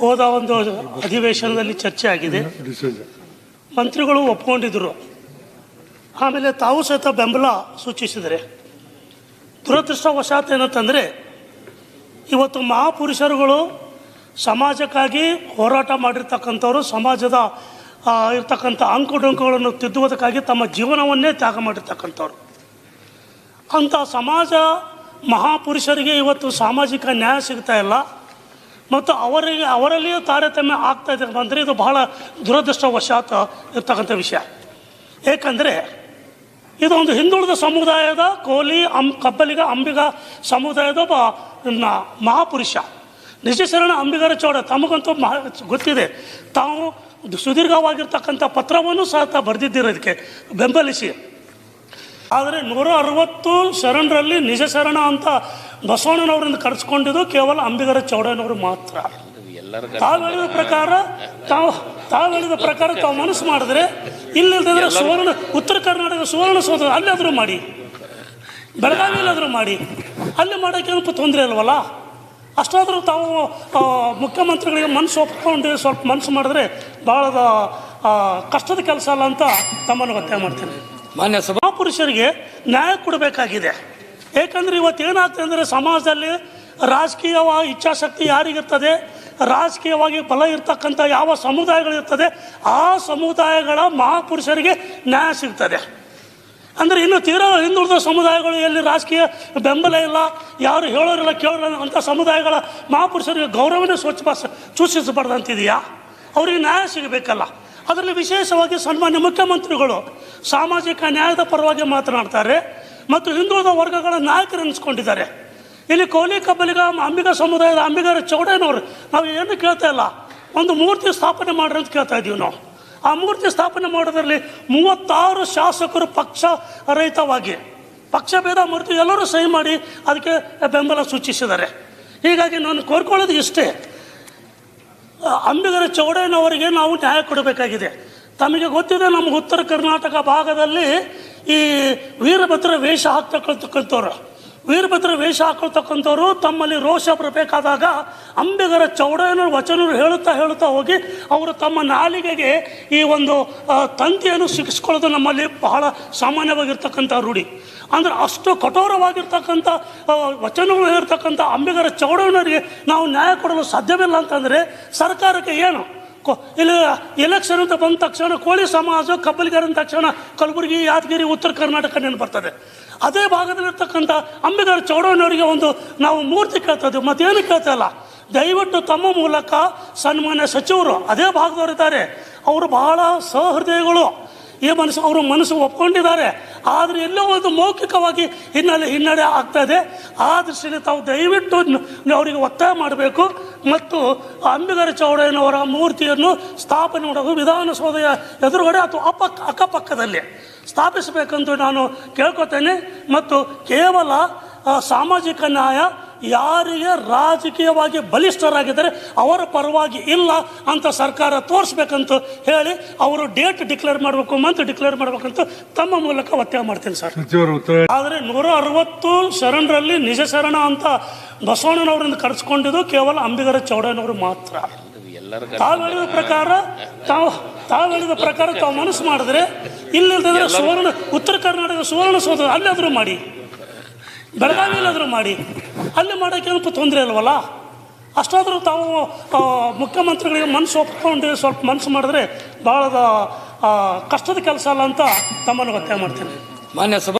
ಹೋದ ಒಂದು ಅಧಿವೇಶನದಲ್ಲಿ ಚರ್ಚೆ ಆಗಿದೆ. ಮಂತ್ರಿಗಳು ಒಪ್ಕೊಂಡಿದ್ರು. ಆಮೇಲೆ ತಾವು ಸಹಿತ ಬೆಂಬಲ ಸೂಚಿಸಿದರೆ. ದುರದೃಷ್ಟವಶಾತ್ ಏನಂತಂದರೆ ಇವತ್ತು ಮಹಾಪುರುಷರುಗಳು ಸಮಾಜಕ್ಕಾಗಿ ಹೋರಾಟ ಮಾಡಿರ್ತಕ್ಕಂಥವ್ರು, ಸಮಾಜದ ಇರ್ತಕ್ಕಂಥ ಅಂಕುಡೊಂಕುಗಳನ್ನು ತಿದ್ದುವುದಕ್ಕಾಗಿ ತಮ್ಮ ಜೀವನವನ್ನೇ ತ್ಯಾಗ ಮಾಡಿರ್ತಕ್ಕಂಥವ್ರು. ಅಂಥ ಸಮಾಜ ಮಹಾಪುರುಷರಿಗೆ ಇವತ್ತು ಸಾಮಾಜಿಕ ನ್ಯಾಯ ಸಿಗ್ತಾ ಇಲ್ಲ. ಮತ್ತು ಅವರಿಗೆ, ಅವರಲ್ಲಿಯೂ ತಾರತಮ್ಯ ಆಗ್ತಾ ಇದೆ ಅಂದರೆ ಇದು ಬಹಳ ದುರದೃಷ್ಟವಶಾತ್ ಇರ್ತಕ್ಕಂಥ ವಿಷಯ. ಏಕೆಂದರೆ ಇದು ಒಂದು ಹಿಂದುಳಿದ ಸಮುದಾಯದ ಕೋಲಿ, ಅಂ, ಕಬ್ಬಲಿಗ, ಅಂಬಿಗ ಸಮುದಾಯದ ಒಬ್ಬ ಮಹಾಪುರುಷ. ನಿಜಶರಣ ಅಂಬಿಗರ ಚೌಡ ತಮಗಂತೂ ಮಹ ಗೊತ್ತಿದೆ. ತಾವು ಸುದೀರ್ಘವಾಗಿರ್ತಕ್ಕಂಥ ಪತ್ರವನ್ನು ಸಹ ತಾ ಬರೆದಿದ್ದೀರ ಇದಕ್ಕೆ ಬೆಂಬಲಿಸಿ. ಆದರೆ ನೂರ ಅರವತ್ತು ಶರಣರಲ್ಲಿ ನಿಜ ಶರಣ ಅಂತ ಬಸವಣ್ಣನವರಿಂದ ಕರೆಸ್ಕೊಂಡಿದ್ದು ಕೇವಲ ಅಂಬಿಗರ ಚೌಡನವರು ಮಾತ್ರ. ಎಲ್ಲರ ತಾವು ಹೇಳಿದ ಪ್ರಕಾರ ತಾವು ತಾವು ಹೇಳಿದ ಪ್ರಕಾರ ತಾವು ಮನಸ್ಸು ಮಾಡಿದ್ರೆ ಇಲ್ಲಿಲ್ದಿದ್ರೆ ಸುವರ್ಣ ಉತ್ತರ ಕರ್ನಾಟಕ ಸುವರ್ಣ ಸೌಧ ಅಲ್ಲಾದರೂ ಮಾಡಿ. ಬೆಳಗಾವಿಯಲ್ಲಾದರೂ ಮಾಡಿ. ಅಲ್ಲಿ ಮಾಡೋಕ್ಕೆ ಏನಪ್ಪ ತೊಂದರೆ ಇಲ್ವಲ್ಲ? ಅಷ್ಟಾದರೂ ತಾವು ಮುಖ್ಯಮಂತ್ರಿಗಳಿಗೆ ಮನಸ್ಸು ಒಪ್ಕೊಂಡು ಸ್ವಲ್ಪ ಮನಸ್ಸು ಮಾಡಿದ್ರೆ ಭಾಳ ಕಷ್ಟದ ಕೆಲಸ ಅಲ್ಲ ಅಂತ ತಮ್ಮನ್ನು ಒತ್ತಾಯ ಮಾಡ್ತೇನೆ. ಮಾನ್ಯ ಸಭಾ ಮಹಾಪುರುಷರಿಗೆ ನ್ಯಾಯ ಕೊಡಬೇಕಾಗಿದೆ. ಏಕೆಂದರೆ ಇವತ್ತು ಏನಾಗ್ತದೆ ಅಂದರೆ ಸಮಾಜದಲ್ಲಿ ರಾಜಕೀಯವಾಗಿ ಇಚ್ಛಾಶಕ್ತಿ ಯಾರಿಗಿರ್ತದೆ, ರಾಜಕೀಯವಾಗಿ ಬಲ ಇರ್ತಕ್ಕಂಥ ಯಾವ ಸಮುದಾಯಗಳಿರ್ತದೆ, ಆ ಸಮುದಾಯಗಳ ಮಹಾಪುರುಷರಿಗೆ ನ್ಯಾಯ ಸಿಗ್ತದೆ. ಅಂದರೆ ಇನ್ನು ತೀರಾ ಹಿಂದುಳಿದ ಸಮುದಾಯಗಳು ಎಲ್ಲಿ ರಾಜಕೀಯ ಬೆಂಬಲ ಇಲ್ಲ, ಯಾರು ಹೇಳೋರಿಲ್ಲ, ಕೇಳೋರಿಲ್ಲ ಅಂಥ ಸಮುದಾಯಗಳ ಮಹಾಪುರುಷರಿಗೆ ಗೌರವನೇ ಸ್ವಚ್ಛ ಸೂಚಿಸಬಾರ್ದಂತಿದೆಯಾ ಅವರಿಗೆ ನ್ಯಾಯ ಸಿಗಬೇಕಲ್ಲ. ಅದರಲ್ಲಿ ವಿಶೇಷವಾಗಿ ಸನ್ಮಾನ್ಯ ಮುಖ್ಯಮಂತ್ರಿಗಳು ಸಾಮಾಜಿಕ ನ್ಯಾಯದ ಪರವಾಗಿ ಮಾತನಾಡ್ತಾರೆ ಮತ್ತು ಹಿಂದುಳಿದ ವರ್ಗಗಳ ನಾಯಕರು ಅನಿಸ್ಕೊಂಡಿದ್ದಾರೆ ಇಲ್ಲಿ ಕೋಲಿ ಕಬ್ಬಲಿಗ, ಅಂಬಿಗ ಸಮುದಾಯದ ಅಂಬಿಗರ ಚೌಡೇನವರು ನಾವು ಏನು ಕೇಳ್ತಾ ಇಲ್ಲ, ಒಂದು ಮೂರ್ತಿ ಸ್ಥಾಪನೆ ಮಾಡ್ರಿ ಅಂತ ಕೇಳ್ತಾ ಇದ್ದೀವಿ ನಾವು. ಆ ಮೂರ್ತಿ ಸ್ಥಾಪನೆ ಮಾಡೋದ್ರಲ್ಲಿ ಮೂವತ್ತಾರು ಶಾಸಕರು ಪಕ್ಷ ರಹಿತವಾಗಿ, ಪಕ್ಷ ಭೇದ ಮರೆತು ಎಲ್ಲರೂ ಸಹಿ ಮಾಡಿ ಅದಕ್ಕೆ ಬೆಂಬಲ ಸೂಚಿಸಿದ್ದಾರೆ. ಹೀಗಾಗಿ ನಾನು ಕೋರ್ಕೊಳ್ಳೋದು ಇಷ್ಟೇ. ಅಂಬಿಗರ ಚೌಡಯ್ಯನವರಿಗೆ ನಾವು ನ್ಯಾಯ ಕೊಡಬೇಕಾಗಿದೆ. ತಮಗೆ ಗೊತ್ತಿದೆ ನಮ್ಮ ಉತ್ತರ ಕರ್ನಾಟಕ ಭಾಗದಲ್ಲಿ ಈ ವೀರಭದ್ರ ವೇಷ ಹಾಕ್ತಕ್ಕಂಥವ್ರು ವೀರಭದ್ರ ವೇಷ ಹಾಕೊಳ್ತಕ್ಕಂಥವ್ರು ತಮ್ಮಲ್ಲಿ ರೋಷ ಬರಬೇಕಾದಾಗ ಅಂಬಿಗರ ಚೌಡಯ್ಯನ ವಚನರು ಹೇಳುತ್ತಾ ಹೇಳುತ್ತಾ ಹೋಗಿ ಅವರು ತಮ್ಮ ನಾಲಿಗೆಗೆ ಈ ಒಂದು ತಂತಿಯನ್ನು ಸಿಕ್ಕಿಸ್ಕೊಳ್ಳೋದು ನಮ್ಮಲ್ಲಿ ಬಹಳ ಸಾಮಾನ್ಯವಾಗಿರ್ತಕ್ಕಂಥ ರೂಢಿ. ಅಂದರೆ ಅಷ್ಟು ಕಠೋರವಾಗಿರ್ತಕ್ಕಂಥ ವಚನಗಳು ಇರ್ತಕ್ಕಂಥ ಅಂಬಿಗರ ಚೌಡಣ್ಣರಿಗೆ ನಾವು ನ್ಯಾಯ ಕೊಡಲು ಸಾಧ್ಯವಿಲ್ಲ ಅಂತಂದರೆ ಸರ್ಕಾರಕ್ಕೆ ಏನು? ಇಲ್ಲಿ ಎಲೆಕ್ಷನ್ ಅಂತ ಬಂದ ತಕ್ಷಣ ಕೋಳಿ ಸಮಾಜ ಕಬ್ಬಲಿಗರ ಅಂದ ತಕ್ಷಣ ಕಲಬುರಗಿ, ಯಾದಗಿರಿ, ಉತ್ತರ ಕರ್ನಾಟಕ ನೆನಪು ಬರ್ತದೆ. ಅದೇ ಭಾಗದಲ್ಲಿರ್ತಕ್ಕಂಥ ಅಂಬಿಗರ ಚೌಡಣ್ಣವರಿಗೆ ಒಂದು ನಾವು ಮೂರ್ತಿ ಕೇಳ್ತಾ ಇದ್ದೀವಿ ಮತ್ತೇನು ಕೇಳ್ತಾ ಇಲ್ಲ ದಯವಿಟ್ಟು ತಮ್ಮ ಮೂಲಕ ಸನ್ಮಾನ್ಯ ಸಚಿವರು, ಅದೇ ಭಾಗದವರಿದ್ದಾರೆ. ಅವರು ಬಹಳ ಸಹೃದಯಗಳು. ಈ ಮನಸ್ಸು, ಅವರು ಮನಸ್ಸು ಒಪ್ಕೊಂಡಿದ್ದಾರೆ. ಆದರೆ ಎಲ್ಲೋ ಒಂದು ಮೌಖಿಕವಾಗಿ ಹಿನ್ನೆಲೆ ಹಿನ್ನಡೆ ಆಗ್ತಾ ಇದೆ. ಆ ದೃಷ್ಟಿಯಲ್ಲಿ ತಾವು ದಯವಿಟ್ಟು ಅವರಿಗೆ ಒತ್ತಾಯ ಮಾಡಬೇಕು. ಮತ್ತು ಅಂಬಿಗರ ಚೌಡಯ್ಯನವರ ಮೂರ್ತಿಯನ್ನು ಸ್ಥಾಪನೆ ಮಾಡೋದು ವಿಧಾನಸೌಧೆಯ ಎದುರುಗಡೆ ಅಥವಾ ಅಪಕ್ಕ ಅಕ್ಕಪಕ್ಕದಲ್ಲಿ ಸ್ಥಾಪಿಸಬೇಕಂತ ನಾನು ಕೇಳ್ಕೊತೇನೆ. ಮತ್ತು ಕೇವಲ ಸಾಮಾಜಿಕ ನ್ಯಾಯ ಯಾರಿಗೆ ರಾಜಕೀಯವಾಗಿ ಬಲಿಷ್ಠರಾಗಿದ್ದಾರೆ ಅವರ ಪರವಾಗಿ ಇಲ್ಲ ಅಂತ ಸರ್ಕಾರ ತೋರಿಸ್ಬೇಕಂತ ಹೇಳಿ ಅವರು ಡೇಟ್ ಡಿಕ್ಲೇರ್ ಮಾಡಬೇಕು ಮಂತ್ ಡಿಕ್ಲೇರ್ ಮಾಡಬೇಕಂತ ತಮ್ಮ ಮೂಲಕ ಒತ್ತಾಯ ಮಾಡ್ತೀನಿ ಸರ್. ಆದರೆ ನೂರ ಅರವತ್ತು ಶರಣರಲ್ಲಿ ನಿಜ ಶರಣ ಅಂತ ಬಸವಣ್ಣನವರಿಂದ ಕರೆಸ್ಕೊಂಡಿದ್ದು ಕೇವಲ ಅಂಬಿಗರ ಚೌಡಯ್ಯನವರು ಮಾತ್ರ. ಎಲ್ಲರ ತಾವು ಹೇಳಿದ ಪ್ರಕಾರ ತಾವು ತಾವು ಹೇಳಿದ ಪ್ರಕಾರ ತಾವು ಮನಸ್ಸು ಮಾಡಿದ್ರೆ ಇಲ್ಲಿಲ್ದಿದ್ರೆ ಸುವರ್ಣ ಉತ್ತರ ಕರ್ನಾಟಕ ಸುವರ್ಣ ಸೌಧ ಅಲ್ಲಾದರೂ ಮಾಡಿ ಬೆಳಗಾವಿಯಲ್ಲಾದರೂ ಮಾಡಿ. ಅಲ್ಲಿ ಮಾಡೋಕ್ಕೆ ಏನಪ್ಪ ತೊಂದರೆ ಇಲ್ವಲ್ಲ? ಅಷ್ಟಾದರೂ ತಾವು ಮುಖ್ಯಮಂತ್ರಿಗಳಿಗೆ ಮನಸ್ಸು ಒಪ್ಕೊಂಡು ಸ್ವಲ್ಪ ಮನಸ್ಸು ಮಾಡಿದ್ರೆ ಭಾಳ ಕಷ್ಟದ ಕೆಲಸ ಅಲ್ಲ ಅಂತ ತಮ್ಮನ್ನು ಒತ್ತಾಯ ಮಾಡ್ತೀನಿ. ಮಾನ್ಯ ಸಭಾ